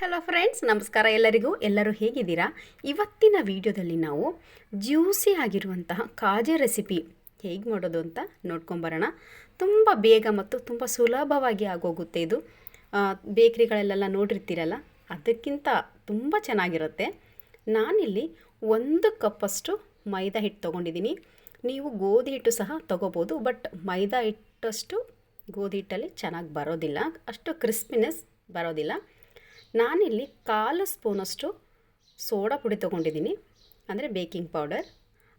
Hello friends ನಮಸ್ಕಾರ ಎಲ್ಲರಿಗೂ. ಎಲ್ಲರೂ ಹೇಗಿದ್ದೀರಾ? ಇವತ್ತಿನ ವಿಡಿಯೋದಲ್ಲಿ ನಾವು ಜ್ಯೂಸಿ ಆಗಿರುವಂತಹ ಕಾಜೆ ರೆಸಿಪಿ ಹೇಗೆ ಮಾಡೋದು ಅಂತ ನೋಡ್ಕೊಂಬರೋಣ. ತುಂಬ ಬೇಗ ಮತ್ತು ತುಂಬ ಸುಲಭವಾಗಿ ಆಗೋಗುತ್ತೆ ಇದು. ಬೇಕ್ರಿಗಳಲ್ಲೆಲ್ಲ ನೋಡಿರ್ತೀರಲ್ಲ, ಅದಕ್ಕಿಂತ ತುಂಬ ಚೆನ್ನಾಗಿರುತ್ತೆ. ನಾನಿಲ್ಲಿ ಒಂದು ಕಪ್ಪಷ್ಟು ಮೈದಾ ಹಿಟ್ಟು ತೊಗೊಂಡಿದ್ದೀನಿ. ನೀವು ಗೋಧಿ ಹಿಟ್ಟು ಸಹ ತೊಗೋಬೋದು, ಬಟ್ ಮೈದಾ ಹಿಟ್ಟಷ್ಟು ಗೋಧಿ ಹಿಟ್ಟಲ್ಲಿ ಚೆನ್ನಾಗಿ ಬರೋದಿಲ್ಲ. ಅಷ್ಟು ಕ್ರಿಸ್ಪಿನೆಸ್ ಬರೋದಿಲ್ಲ. ನಾನಿಲ್ಲಿ ಕಾಲು ಸ್ಪೂನಷ್ಟು ಸೋಡಾ ಪುಡಿ ತೊಗೊಂಡಿದ್ದೀನಿ, ಅಂದರೆ ಬೇಕಿಂಗ್ ಪೌಡರ್,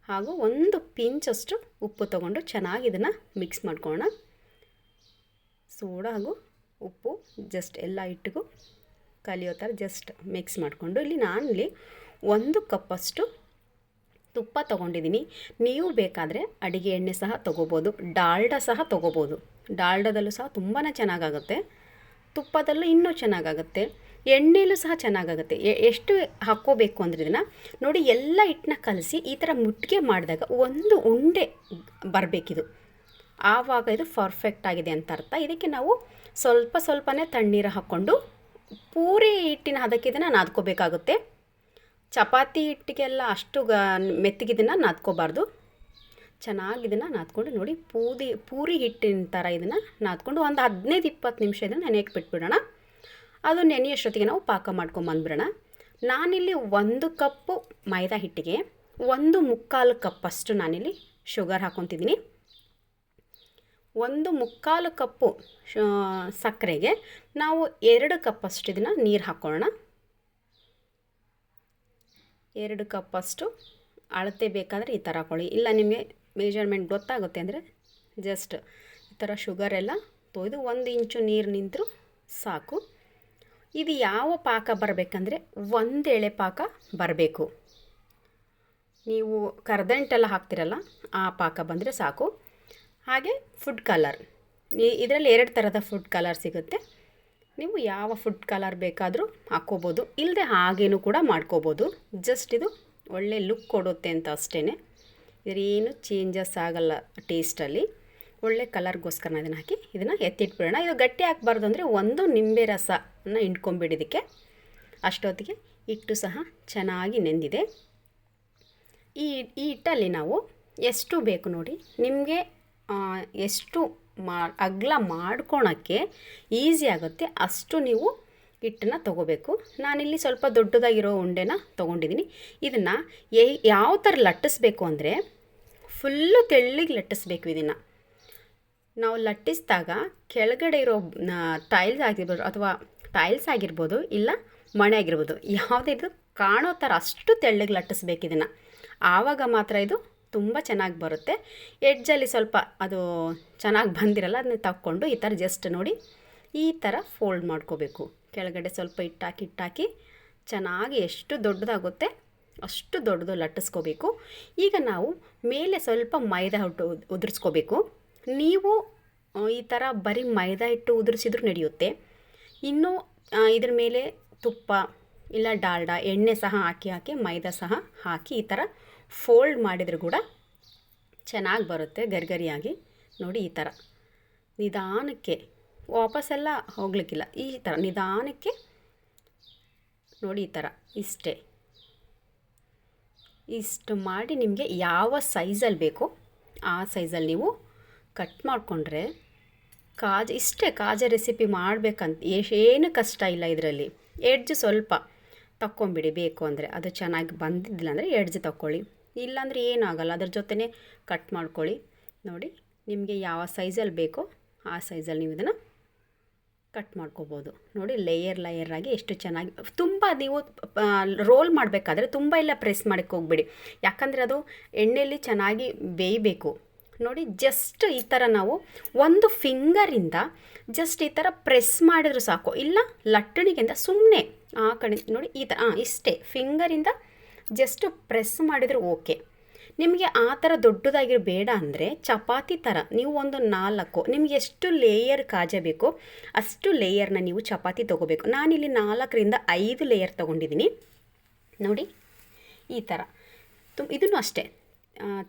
ಹಾಗೂ ಒಂದು ಪಿಂಚಷ್ಟು ಉಪ್ಪು ತೊಗೊಂಡು ಚೆನ್ನಾಗಿ ಇದನ್ನು ಮಿಕ್ಸ್ ಮಾಡ್ಕೊಳ್ಳೋಣ. ಸೋಡಾ ಹಾಗೂ ಉಪ್ಪು ಜಸ್ಟ್ ಎಲ್ಲ ಹಿಟ್ಟಿಗೂ ಕಲಿಯೋ ಥರ ಜಸ್ಟ್ ಮಿಕ್ಸ್ ಮಾಡಿಕೊಂಡು, ಇಲ್ಲಿ ನಾನಿಲ್ಲಿ ಒಂದು ಕಪ್ಪಷ್ಟು ತುಪ್ಪ ತೊಗೊಂಡಿದ್ದೀನಿ. ನೀವು ಬೇಕಾದರೆ ಅಡುಗೆ ಎಣ್ಣೆ ಸಹ ತೊಗೋಬೋದು, ಡಾಲ್ಡ ಸಹ ತೊಗೋಬೋದು. ಡಾಲ್ಡದಲ್ಲೂ ಸಹ ತುಂಬಾ ಚೆನ್ನಾಗಾಗುತ್ತೆ. ತುಪ್ಪದಲ್ಲೂ ಇನ್ನೂ ಚೆನ್ನಾಗಾಗುತ್ತೆ. ಎಣ್ಣೆಲೂ ಸಹ ಚೆನ್ನಾಗಾಗುತ್ತೆ. ಎಷ್ಟು ಹಾಕ್ಕೋಬೇಕು ಅಂದ್ರೆ ಇದನ್ನು ನೋಡಿ ಎಲ್ಲ ಹಿಟ್ಟನ್ನ ಕಲಸಿ ಈ ಥರ ಮುಟ್ಟಿಗೆ ಮಾಡಿದಾಗ ಒಂದು ಉಂಡೆ ಬರಬೇಕಿದು. ಆವಾಗ ಇದು ಪರ್ಫೆಕ್ಟ್ ಆಗಿದೆ ಅಂತ ಅರ್ಥ. ಇದಕ್ಕೆ ನಾವು ಸ್ವಲ್ಪ ಸ್ವಲ್ಪನೇ ತಣ್ಣೀರು ಹಾಕ್ಕೊಂಡು ಪೂರಿ ಹಿಟ್ಟಿನ ಹದಕ್ಕೆ ಇದನ್ನು ನಾದ್ಕೋಬೇಕಾಗುತ್ತೆ. ಚಪಾತಿ ಹಿಟ್ಟಿಗೆಲ್ಲ ಅಷ್ಟು ಗ ಮೆತ್ತಗಿದನ್ನು ನಾದ್ಕೋಬಾರ್ದು. ಚೆನ್ನಾಗಿ ಇದನ್ನು ನಾದ್ಕೊಂಡು ನೋಡಿ ಪೂದಿ, ಪೂರಿ ಹಿಟ್ಟಿನ ಥರ ಇದನ್ನು ನಾದ್ಕೊಂಡು ಒಂದು ಹದಿನೈದು ಇಪ್ಪತ್ತು ನಿಮಿಷ ಇದನ್ನು ನೆನೆಯಕ್ಕೆ ಬಿಟ್ಬಿಡೋಣ ಅದು ನೆನೆಯೋಷ್ಟೊತ್ತಿಗೆ ನಾವು ಪಾಕ ಮಾಡ್ಕೊಂಬಂದ್ಬಿಡೋಣ ನಾನಿಲ್ಲಿ ಒಂದು ಕಪ್ಪು ಮೈದಾ ಹಿಟ್ಟಿಗೆ ಒಂದು ಮುಕ್ಕಾಲು ಕಪ್ಪಷ್ಟು ನಾನಿಲ್ಲಿ ಶುಗರ್ ಹಾಕ್ಕೊತಿದ್ದೀನಿ. ಒಂದು ಮುಕ್ಕಾಲು ಕಪ್ಪು ಸಕ್ಕರೆಗೆ ನಾವು ಎರಡು ಕಪ್ಪಷ್ಟು ಇದನ್ನು ನೀರು ಹಾಕ್ಕೊಳ್ಳೋಣ. ಎರಡು ಕಪ್ಪಷ್ಟು ಅಳತೆ ಬೇಕಾದರೆ ಈ ಥರ ಹಾಕೊಳ್ಳಿ. ಇಲ್ಲ ನಿಮಗೆ ಮೇಜರ್ಮೆಂಟ್ ಗೊತ್ತಾಗುತ್ತೆ ಅಂದರೆ ಜಸ್ಟ್ ಈ ಥರ ಶುಗರ್ ಎಲ್ಲ ತೊಯ್ದು ಒಂದು ಇಂಚು ನೀರು ನಿಂತರೂ ಸಾಕು. ಇದು ಯಾವ ಪಾಕ ಬರಬೇಕಂದ್ರೆ ಒಂದು ಎಳೆ ಪಾಕ ಬರಬೇಕು. ನೀವು ಕರ್ದಂಟೆಲ್ಲ ಹಾಕ್ತಿರಲ್ಲ, ಆ ಪಾಕ ಬಂದರೆ ಸಾಕು. ಹಾಗೆ ಫುಡ್ ಕಲರ್ ಇದರಲ್ಲಿ ಎರಡು ಥರದ ಫುಡ್ ಕಲರ್ ಸಿಗುತ್ತೆ. ನೀವು ಯಾವ ಫುಡ್ ಕಲರ್ ಬೇಕಾದರೂ ಹಾಕ್ಕೋಬೋದು. ಇಲ್ಲದೆ ಹಾಗೇನೂ ಕೂಡ ಮಾಡ್ಕೋಬೋದು. ಜಸ್ಟ್ ಇದು ಒಳ್ಳೆ ಲುಕ್ ಕೊಡುತ್ತೆ ಅಂತ ಅಷ್ಟೇ ಇದ್ರೇನು ಚೇಂಜಸ್ ಆಗಲ್ಲ ಟೇಸ್ಟಲ್ಲಿ ಒಳ್ಳೆ ಕಲರ್ಗೋಸ್ಕರ ನಾನು ಇದನ್ನು ಹಾಕಿ ಇದನ್ನು ಎತ್ತಿಟ್ಬಿಡೋಣ. ಇದು ಗಟ್ಟಿ ಹಾಕ್ಬಾರ್ದು ಅಂದರೆ ಒಂದು ನಿಂಬೆ ರಸನ ಹಿಂಡ್ಕೊಂಬಿಡಿದಕ್ಕೆ ಅಷ್ಟೊತ್ತಿಗೆ ಹಿಟ್ಟು ಸಹ ಚೆನ್ನಾಗಿ ನೆಂದಿದೆ. ಈ ಈ ಹಿಟ್ಟಲ್ಲಿ ನಾವು ಎಷ್ಟು ಬೇಕು ನೋಡಿ, ನಿಮಗೆ ಎಷ್ಟು ಮಾ, ಅಗಲ ಮಾಡ್ಕೊಳಕ್ಕೆ ಈಸಿ ಆಗುತ್ತೆ ಅಷ್ಟು ನೀವು ಹಿಟ್ಟನ್ನ ತೊಗೋಬೇಕು. ನಾನಿಲ್ಲಿ ಸ್ವಲ್ಪ ದೊಡ್ಡದಾಗಿರೋ ಉಂಡೆನ ತೊಗೊಂಡಿದ್ದೀನಿ ಇದನ್ನು ಯಾವ ಥರ ಲಟ್ಟಿಸ್ಬೇಕು ಅಂದರೆ, ಫುಲ್ಲು ತೆಳ್ಳಗೆ ಲಟ್ಟಿಸ್ಬೇಕು ಇದನ್ನು. ನಾವು ಲಟ್ಟಿಸಿದಾಗ ಕೆಳಗಡೆ ಇರೋ ಟೈಲ್ಸ್ ಆಗಿರ್ಬೋದು ಅಥವಾ ಟೈಲ್ಸ್ ಆಗಿರ್ಬೋದು ಇಲ್ಲ ಮಣೆ ಆಗಿರ್ಬೋದು, ಯಾವುದೇ ಇದು ಕಾಣೋ ಥರ ಅಷ್ಟು ತೆಳ್ಳಗೆ ಲಟ್ಟಿಸ್ಬೇಕು ಇದನ್ನು. ಆವಾಗ ಮಾತ್ರ ಇದು ತುಂಬ ಚೆನ್ನಾಗಿ ಬರುತ್ತೆ. ಎಡ್ಜಲ್ಲಿ ಸ್ವಲ್ಪ ಅದು ಚೆನ್ನಾಗಿ ಬಂದಿರಲ್ಲ, ಅದನ್ನ ತಕ್ಕೊಂಡು ಈ ಥರ ಜಸ್ಟ್ ನೋಡಿ ಈ ಥರ ಫೋಲ್ಡ್ ಮಾಡ್ಕೋಬೇಕು. ಕೆಳಗಡೆ ಸ್ವಲ್ಪ ಇಟ್ಟಾಕಿ ಇಟ್ಟಾಕಿ ಚೆನ್ನಾಗಿ ಎಷ್ಟು ದೊಡ್ಡದಾಗುತ್ತೆ ಅಷ್ಟು ದೊಡ್ಡದು ಲಟ್ಟಿಸ್ಕೋಬೇಕು. ಈಗ ನಾವು ಮೇಲೆ ಸ್ವಲ್ಪ ಮೈದಾ ಹುಟ್ಟು ಉದ್- ಉದುರಿಸ್ಕೋಬೇಕು. ನೀವು ಈ ಥರ ಬರೀ ಮೈದಾ ಹಿಟ್ಟು ಉದುರಿಸಿದ್ರೂ ನಡೆಯುತ್ತೆ. ಇನ್ನು ಇದ್ರ ಮೇಲೆ ತುಪ್ಪ ಇಲ್ಲ ಡಾಲ್ಡ, ಎಣ್ಣೆ ಸಹ ಹಾಕಿ ಹಾಕಿ, ಮೈದಾ ಸಹ ಹಾಕಿ ಈ ಥರ ಫೋಲ್ಡ್ ಮಾಡಿದರೂ ಕೂಡ ಚೆನ್ನಾಗಿ ಬರುತ್ತೆ ಗರಿಗರಿಯಾಗಿ. ನೋಡಿ ಈ ಥರ ನಿಧಾನಕ್ಕೆ ವಾಪಸ್ಸೆಲ್ಲ ಹೋಗ್ಲಿಕ್ಕಿಲ್ಲ. ಈ ಥರ ನಿಧಾನಕ್ಕೆ, ನೋಡಿ ಈ ಥರ ಇಷ್ಟೇ. ಇಷ್ಟು ಮಾಡಿ ನಿಮಗೆ ಯಾವ ಸೈಜಲ್ಲಿ ಬೇಕೋ ಆ ಸೈಜಲ್ಲಿ ನೀವು ಕಟ್ ಮಾಡಿಕೊಂಡ್ರೆ ಕಾಜ, ಇಷ್ಟೇ ಕಾಜ ರೆಸಿಪಿ ಮಾಡಬೇಕಂತ ಏನು ಕಷ್ಟ ಇಲ್ಲ ಇದರಲ್ಲಿ. ಎಡ್ಜ್ ಸ್ವಲ್ಪ ತಕ್ಕೊಂಬಿಡಿ, ಬೇಕು ಅಂದರೆ. ಅದು ಚೆನ್ನಾಗಿ ಬಂದಿದ್ದಿಲ್ಲ ಅಂದರೆ ಎಡ್ಜ್ ತಕ್ಕೊಳ್ಳಿ. ಇಲ್ಲಾಂದರೆ ಏನಾಗಲ್ಲ ಅದ್ರ ಜೊತೆನೇ ಕಟ್ ಮಾಡ್ಕೊಳ್ಳಿ. ನೋಡಿ, ನಿಮಗೆ ಯಾವ ಸೈಜಲ್ಲಿ ಬೇಕೋ ಆ ಸೈಜಲ್ಲಿ ನೀವು ಇದನ್ನು ಕಟ್ ಮಾಡ್ಕೋಬೋದು. ನೋಡಿ ಲೇಯರ್ ಲೇಯರ್ ಆಗಿ ಎಷ್ಟು ಚೆನ್ನಾಗಿ, ತುಂಬ ನೀವು ರೋಲ್ ಮಾಡಬೇಕಾದ್ರೆ ತುಂಬ ಇಲ್ಲ ಪ್ರೆಸ್ ಮಾಡೋಕ್ಕೆ ಹೋಗ್ಬೇಡಿ. ಯಾಕಂದರೆ ಅದು ಎಣ್ಣೆಯಲ್ಲಿ ಚೆನ್ನಾಗಿ ಬೇಯಬೇಕು. ನೋಡಿ ಜಸ್ಟ್ ಈ ಥರ ನಾವು ಒಂದು ಫಿಂಗರಿಂದ ಜಸ್ಟ್ ಈ ಥರ ಪ್ರೆಸ್ ಮಾಡಿದ್ರು ಸಾಕು. ಇಲ್ಲ, ಲಟ್ಟಣಿಗೆಂದ ಸುಮ್ಮನೆ ಆ ಕಡೆ ನೋಡಿ, ಈ ಥರ ಹಾಂ ಇಷ್ಟೇ. ಫಿಂಗರಿಂದ ಜಸ್ಟ್ ಪ್ರೆಸ್ ಮಾಡಿದರೆ ಓಕೆ ನಿಮಗೆ ಆ ಥರ ದೊಡ್ಡದಾಗಿರೋ ಬೇಡ ಅಂದರೆ ಚಪಾತಿ ಥರ ನೀವು ಒಂದು ನಾಲ್ಕು, ನಿಮಗೆ ಎಷ್ಟು ಲೇಯರ್ ಕಾಜ ಬೇಕೋ, ಅಷ್ಟು ಲೇಯರ್ನ ನೀವು ಚಪಾತಿ ತೊಗೋಬೇಕು. ನಾನಿಲ್ಲಿ ನಾಲ್ಕರಿಂದ ಐದು ಲೇಯರ್ ತೊಗೊಂಡಿದ್ದೀನಿ. ನೋಡಿ, ಈ ಥರ ತು ಇದನ್ನು ಅಷ್ಟೇ.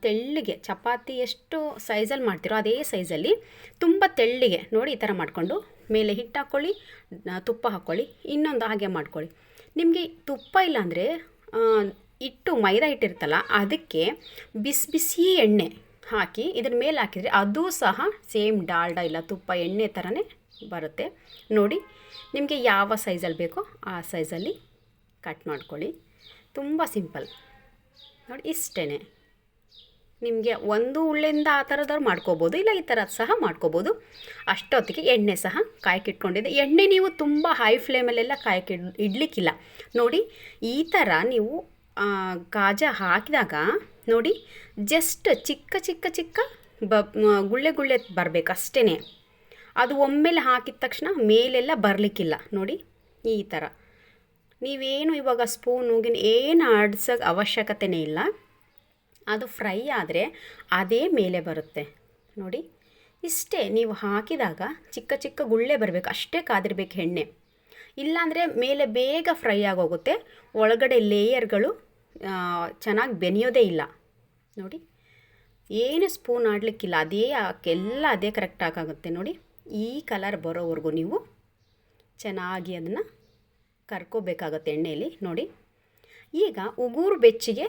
ತೆಳ್ಳಗೆ, ಚಪಾತಿ ಎಷ್ಟು ಸೈಜಲ್ಲಿ ಮಾಡ್ತೀರೋ ಅದೇ ಸೈಜಲ್ಲಿ ತುಂಬ ತೆಳ್ಳಗೆ ನೋಡಿ ಈ ಥರ ಮಾಡಿಕೊಂಡು ಮೇಲೆ ಹಿಟ್ಟು ಹಾಕ್ಕೊಳ್ಳಿ ತುಪ್ಪ ಹಾಕ್ಕೊಳ್ಳಿ ಇನ್ನೊಂದು ಹಾಗೆ ಮಾಡ್ಕೊಳ್ಳಿ. ನಿಮಗೆ ತುಪ್ಪ ಇಲ್ಲಾಂದರೆ ಹಿಟ್ಟು ಮೈದಾ ಹಿಟ್ಟಿರುತ್ತಲ್ಲ ಅದಕ್ಕೆ ಬಿಸಿ ಬಿಸಿ ಎಣ್ಣೆ ಹಾಕಿ ಇದ್ರ ಮೇಲೆ ಹಾಕಿದರೆ ಅದು ಸಹ ಸೇಮ್ ಡಾಲ್ಡಾ ಇಲ್ಲ, ತುಪ್ಪ, ಎಣ್ಣೆ ಥರನೇ ಬರುತ್ತೆ. ನೋಡಿ, ನಿಮಗೆ ಯಾವ ಸೈಜಲ್ಲಿ ಬೇಕೋ ಆ ಸೈಜಲ್ಲಿ ಕಟ್ ಮಾಡ್ಕೊಳ್ಳಿ. ತುಂಬ ಸಿಂಪಲ್ ನೋಡಿ ಇಷ್ಟೇ ನಿಮಗೆ ಒಂದು ಉಳ್ಳೆಯಿಂದ ಆ ಥರದವ್ರು ಮಾಡ್ಕೋಬೋದು, ಇಲ್ಲ ಈ ಥರ ಸಹ ಮಾಡ್ಕೋಬೋದು. ಅಷ್ಟೊತ್ತಿಗೆ ಎಣ್ಣೆ ಸಹ ಕಾಯಕ್ಕಿಟ್ಕೊಂಡಿದ್ದೆ ಎಣ್ಣೆ ನೀವು ತುಂಬ ಹೈ ಫ್ಲೇಮಲ್ಲೆಲ್ಲ ಕಾಯಕ್ಕೆ ಇಡ್ಲಿಕ್ಕಿಲ್ಲ. ನೋಡಿ, ಈ ಥರ ನೀವು ಗಾಜ ಹಾಕಿದಾಗ ನೋಡಿ ಜಸ್ಟ್ ಚಿಕ್ಕ ಚಿಕ್ಕ ಚಿಕ್ಕ ಬ ಗುಳ್ಳೆ ಗುಳ್ಳೆ ಬರಬೇಕು ಅಷ್ಟೇ ಅದು ಒಮ್ಮೆಲೆ ಹಾಕಿದ ತಕ್ಷಣ ಮೇಲೆಲ್ಲ ಬರಲಿಕ್ಕಿಲ್ಲ. ನೋಡಿ, ಈ ಥರ. ನೀವೇನು ಇವಾಗ ಸ್ಪೂನುಗಿನ ಏನು ಆಡ್ಸೋಕೆ ಅವಶ್ಯಕತೆನೇ ಇಲ್ಲ. ಅದು ಫ್ರೈ ಆದರೆ ಅದೇ ಮೇಲೆ ಬರುತ್ತೆ. ನೋಡಿ, ಇಷ್ಟೇ ನೀವು ಹಾಕಿದಾಗ ಚಿಕ್ಕ ಚಿಕ್ಕ ಗುಳ್ಳೆ ಬರಬೇಕು, ಅಷ್ಟೇ ಕಾದಿರ್ಬೇಕು ಎಣ್ಣೆ. ಇಲ್ಲಾಂದರೆ ಮೇಲೆ ಬೇಗ ಫ್ರೈ ಆಗೋಗುತ್ತೆ, ಒಳಗಡೆ ಲೇಯರ್ಗಳು ಚೆನ್ನಾಗಿ ಬೆನೆಯೋದೇ ಇಲ್ಲ. ನೋಡಿ, ಏನು ಸ್ಪೂನ್ ಆಡಲಿಕ್ಕಿಲ್ಲ, ಅದೇ ಎಲ್ಲ ಅದೇ ಕರೆಕ್ಟ್ ಆಗುತ್ತೆ ನೋಡಿ, ಈ ಕಲರ್ ಬರೋವರೆಗೂ ನೀವು ಚೆನ್ನಾಗಿ ಅದನ್ನು ಕರ್ಕೋಬೇಕಾಗುತ್ತೆ ಎಣ್ಣೆಯಲ್ಲಿ ನೋಡಿ, ಈಗ ಉಗುರು ಬೆಚ್ಚಿಗೆ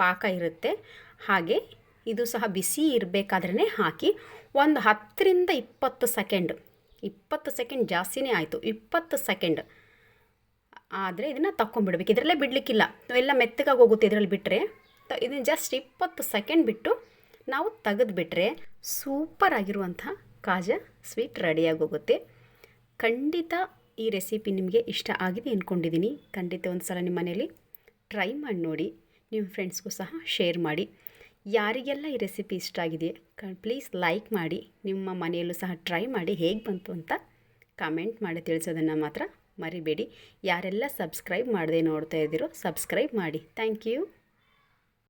ಪಾಕ ಇರುತ್ತೆ. ಹಾಗೆ ಇದು ಸಹ ಬಿಸಿ ಇರಬೇಕಾದ್ರೇ ಹಾಕಿ ಒಂದು ಹತ್ತರಿಂದ ಇಪ್ಪತ್ತು ಸೆಕೆಂಡ್ ಇಪ್ಪತ್ತು ಸೆಕೆಂಡ್ ಜಾಸ್ತಿನೇ ಆಯಿತು, ಇಪ್ಪತ್ತು ಸೆಕೆಂಡ್. ಆದರೆ ಇದನ್ನು ತಕ್ಕೊಂಡ್ಬಿಡ್ಬೇಕು. ಇದರಲ್ಲೇ ಬಿಡಲಿಕ್ಕಿಲ್ಲ. ಎಲ್ಲ ಮೆತ್ತಗಾಗಿ ಹೋಗುತ್ತೆ ಇದರಲ್ಲಿ ಬಿಟ್ಟರೆ ಇದನ್ನು ಜಸ್ಟ್ ಇಪ್ಪತ್ತು ಸೆಕೆಂಡ್ ಬಿಟ್ಟು ನಾವು ತೆಗೆದುಬಿಟ್ರೆ ಸೂಪರ್ ಆಗಿರುವಂಥ ಕಾಜಾ ಸ್ವೀಟ್ ರೆಡಿಯಾಗಿ ಹೋಗುತ್ತೆ. ಖಂಡಿತ ಈ ರೆಸಿಪಿ ನಿಮಗೆ ಇಷ್ಟ ಆಗಿದೆ ಅಂದ್ಕೊಂಡಿದ್ದೀನಿ ಖಂಡಿತ ಒಂದು ಸಲ ನಿಮ್ಮ ಮನೇಲಿ ಟ್ರೈ ಮಾಡಿ ನೋಡಿ. ನಿಮ್ಮ ಫ್ರೆಂಡ್ಸ್ಗೂ ಸಹ ಶೇರ್ ಮಾಡಿ. ಯಾರಿಗೆಲ್ಲ ಈ ರೆಸಿಪಿ ಇಷ್ಟ ಆಗಿದೆ ಪ್ಲೀಸ್ ಲೈಕ್ ಮಾಡಿ, ನಿಮ್ಮ ಮನೆಯಲ್ಲೂ ಸಹ ಟ್ರೈ ಮಾಡಿ ಹೇಗೆ ಬಂತು ಅಂತ ಕಮೆಂಟ್ ಮಾಡಿ ತಿಳಿಸೋದನ್ನು ಮಾತ್ರ ಮರಿಬೇಡಿ. ಯಾರೆಲ್ಲ ಸಬ್ಸ್ಕ್ರೈಬ್ ಮಾಡದೆ ನೋಡ್ತಾ ಇದ್ದೀರೋ ಸಬ್ಸ್ಕ್ರೈಬ್ ಮಾಡಿ. Thank you.